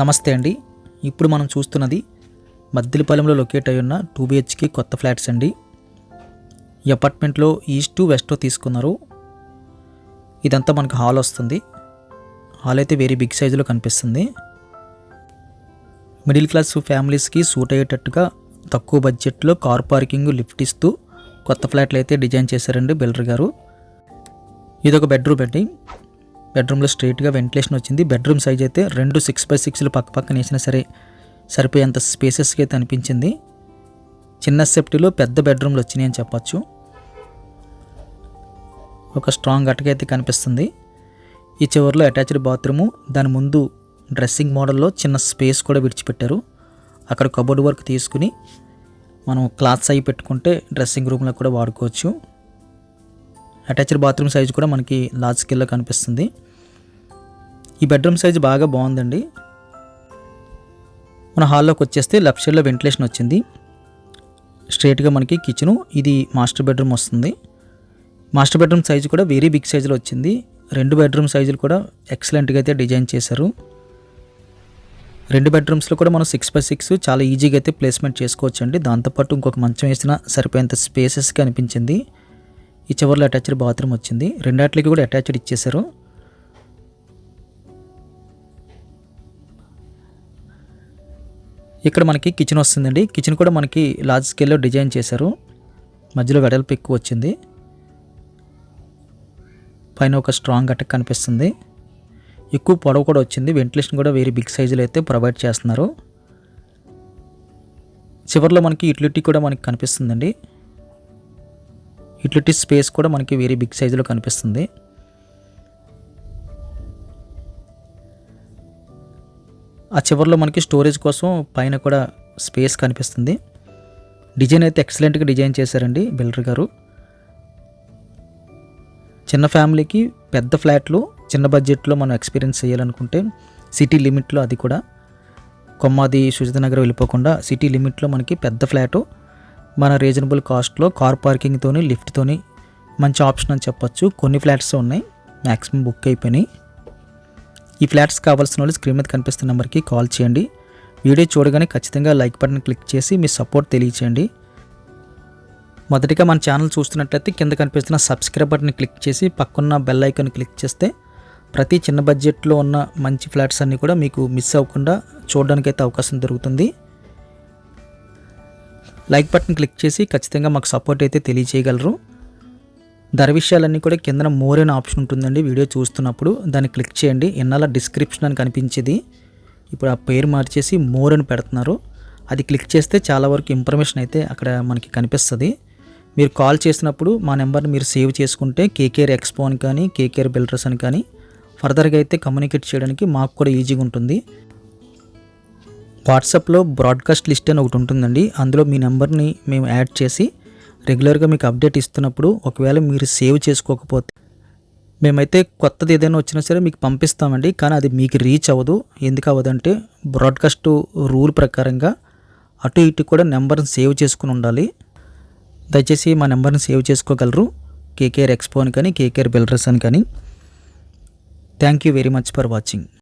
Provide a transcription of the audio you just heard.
నమస్తే అండి. ఇప్పుడు మనం చూస్తున్నది మద్దిలపాలెంలో లొకేట్ అయి ఉన్న టూ బిహెచ్కే కొత్త ఫ్లాట్స్ అండి. ఈ అపార్ట్మెంట్లో ఈస్ట్ వెస్ట్ తీసుకున్నారు. ఇదంతా మనకు హాల్ వస్తుంది. హాల్ అయితే వెరీ బిగ్ సైజులో కనిపిస్తుంది. మిడిల్ క్లాస్ ఫ్యామిలీస్కి సూట్ అయ్యేటట్టుగా తక్కువ బడ్జెట్లో కార్ పార్కింగ్ లిఫ్ట్ ఇస్తూ కొత్త ఫ్లాట్లు అయితే డిజైన్ చేశారండి బిల్డర్ గారు. ఇది ఒక బెడ్రూమ్ అండి. బెడ్రూమ్లో స్ట్రైట్గా వెంటిలేషన్ వచ్చింది. బెడ్రూమ్ సైజ్ అయితే రెండు సిక్స్ బై సిక్స్లు పక్క పక్కన వేసినా సరే సరిపోయేంత స్పేసెస్కి అయితే అనిపించింది. చిన్న సెఫ్టీలో పెద్ద బెడ్రూమ్లు వచ్చినాయి అని చెప్పచ్చు. ఒక స్ట్రాంగ్ అటకైతే కనిపిస్తుంది. ఈ చివరిలో అటాచ్డ్ బాత్రూము దాని ముందు డ్రెస్సింగ్ మోడల్లో చిన్న స్పేస్ కూడా విడిచిపెట్టారు. అక్కడ కబోర్డ్ వర్క్ తీసుకుని మనం క్లాత్స్ అవి పెట్టుకుంటే డ్రెస్సింగ్ రూమ్లో కూడా వాడుకోవచ్చు. అటాచ్డ్ బాత్రూమ్ సైజ్ కూడా మనకి లార్జ్ స్కేల్లో కనిపిస్తుంది. ఈ బెడ్రూమ్ సైజ్ బాగా బాగుందండి. మన హాల్లోకి వచ్చేస్తే లెఫ్ట్ సైడ్లో వెంటిలేషన్ వచ్చింది. స్ట్రేట్గా మనకి కిచెను ఇది మాస్టర్ బెడ్రూమ్ వస్తుంది. మాస్టర్ బెడ్రూమ్ సైజు కూడా వెరీ బిగ్ సైజులో వచ్చింది. రెండు బెడ్రూమ్ సైజులు కూడా ఎక్సలెంట్గా అయితే డిజైన్ చేశారు. రెండు బెడ్రూమ్స్లో కూడా మనం సిక్స్ బై సిక్స్ చాలా ఈజీగా అయితే ప్లేస్మెంట్ చేసుకోవచ్చు అండి దాంతోపాటు ఇంకొక మంచం వేసిన సరిపోయేంత స్పేసెస్గా అనిపించింది ఈ చివరిలో అటాచ్డ్ బాత్రూమ్ వచ్చింది. రెండాట్లకి కూడా అటాచ్డ్ ఇచ్చేశారు. ఇక్కడ మనకి కిచెన్ వస్తుందండి. కిచెన్ కూడా మనకి లార్జ్ స్కేల్లో డిజైన్ చేశారు. మధ్యలో వెడల్పు ఎక్కువ వచ్చింది. పైన ఒక స్ట్రాంగ్ అటక్ కనిపిస్తుంది. ఎక్కువ పొడవు కూడా వచ్చింది. వెంటిలేషన్ కూడా వేరే బిగ్ సైజులో అయితే ప్రొవైడ్ చేస్తున్నారు. చివరిలో మనకి యూటిలిటీ కూడా మనకి కనిపిస్తుందండి. యూటిలిటీ స్పేస్ కూడా మనకి వేరే బిగ్ సైజులో కనిపిస్తుంది. ఆ చివరిలో మనకి స్టోరేజ్ కోసం పైన కూడా స్పేస్ కనిపిస్తుంది. డిజైన్ అయితే ఎక్సలెంట్గా డిజైన్ చేశారండి బిల్డర్ గారు. చిన్న ఫ్యామిలీకి పెద్ద ఫ్లాట్లు చిన్న బడ్జెట్లో మనం ఎక్స్పీరియన్స్ చేయాలనుకుంటే సిటీ లిమిట్లో అది కూడా. కొమ్మాది సుజిత నగర్ వెళ్ళిపోకుండా సిటీ లిమిట్లో మనకి పెద్ద ఫ్లాటు. మన రీజనబుల్ కాస్ట్లో కార్ పార్కింగ్తోని లిఫ్ట్తోని మంచి ఆప్షన్ అని చెప్పొచ్చు. కొన్ని ఫ్లాట్స్ ఉన్నాయి మ్యాక్సిమం బుక్ అయిపోయినాయి. ఈ ఫ్లాట్స్ కావాల్సిన వాళ్ళు స్క్రీన్ మీద కనిపిస్తున్న నెంబర్కి కాల్ చేయండి. వీడియో చూడగానే ఖచ్చితంగా లైక్ బటన్ క్లిక్ చేసి మీ సపోర్ట్ తెలియచేయండి. మొదటిగా మన ఛానల్ చూస్తున్నట్లయితే కింద కనిపిస్తున్న సబ్స్క్రైబ్ బటన్ క్లిక్ చేసి పక్కన్న బెల్ ఐకాన్ క్లిక్ చేస్తే ప్రతి చిన్న బడ్జెట్లో ఉన్న మంచి ఫ్లాట్స్ అన్నీ కూడా మీకు మిస్ అవ్వకుండా చూడడానికి అయితే అవకాశం దొరుకుతుంది. లైక్ బటన్ క్లిక్ చేసి ఖచ్చితంగా మాకు సపోర్ట్ అయితే తెలియచేయగలరు. ధర విషయాలన్నీ కూడా కింద మోర్ అనే ఆప్షన్ ఉంటుందండి. వీడియో చూస్తున్నప్పుడు దాన్ని క్లిక్ చేయండి. ఎన్నాళ్ళ డిస్క్రిప్షన్ అని కనిపించేది. ఇప్పుడు ఆ పేరు మార్చేసి మోర్ అని పెడుతున్నారు. అది క్లిక్ చేస్తే చాలా వరకు ఇన్ఫర్మేషన్ అయితే అక్కడ మనకి కనిపిస్తుంది. మీరు కాల్ చేసినప్పుడు మా నెంబర్ని మీరు సేవ్ చేసుకుంటే కేకేఆర్ ఎక్స్పో అని కానీ కేకేఆర్ బిల్డర్స్ అని కానీ ఫర్దర్గా అయితే కమ్యూనికేట్ చేయడానికి మాకు కూడా ఈజీగా ఉంటుంది. వాట్సాప్లో బ్రాడ్కాస్ట్ లిస్ట్ అని ఒకటి ఉంటుందండి. అందులో మీ నెంబర్ని మేము యాడ్ చేసి రెగ్యులర్గా మీకు అప్డేట్ ఇస్తున్నప్పుడు ఒకవేళ మీరు సేవ్ చేసుకోకపోతే మేమైతే కొత్తది ఏదైనా వచ్చినా సరే మీకు పంపిస్తామండి కానీ అది మీకు రీచ్ అవ్వదు. ఎందుకు అవ్వదంటే బ్రాడ్కాస్ట్ రూల్ ప్రకారంగా అటు ఇటు కూడా నెంబర్ని సేవ్ చేసుకుని ఉండాలి. దయచేసి మా నెంబర్ని సేవ్ చేసుకోగలరు. కేకేఆర్ ఎక్స్పో అని కానీ కేకేఆర్ బిల్డర్స్ అని కానీ. Thank you very much for watching.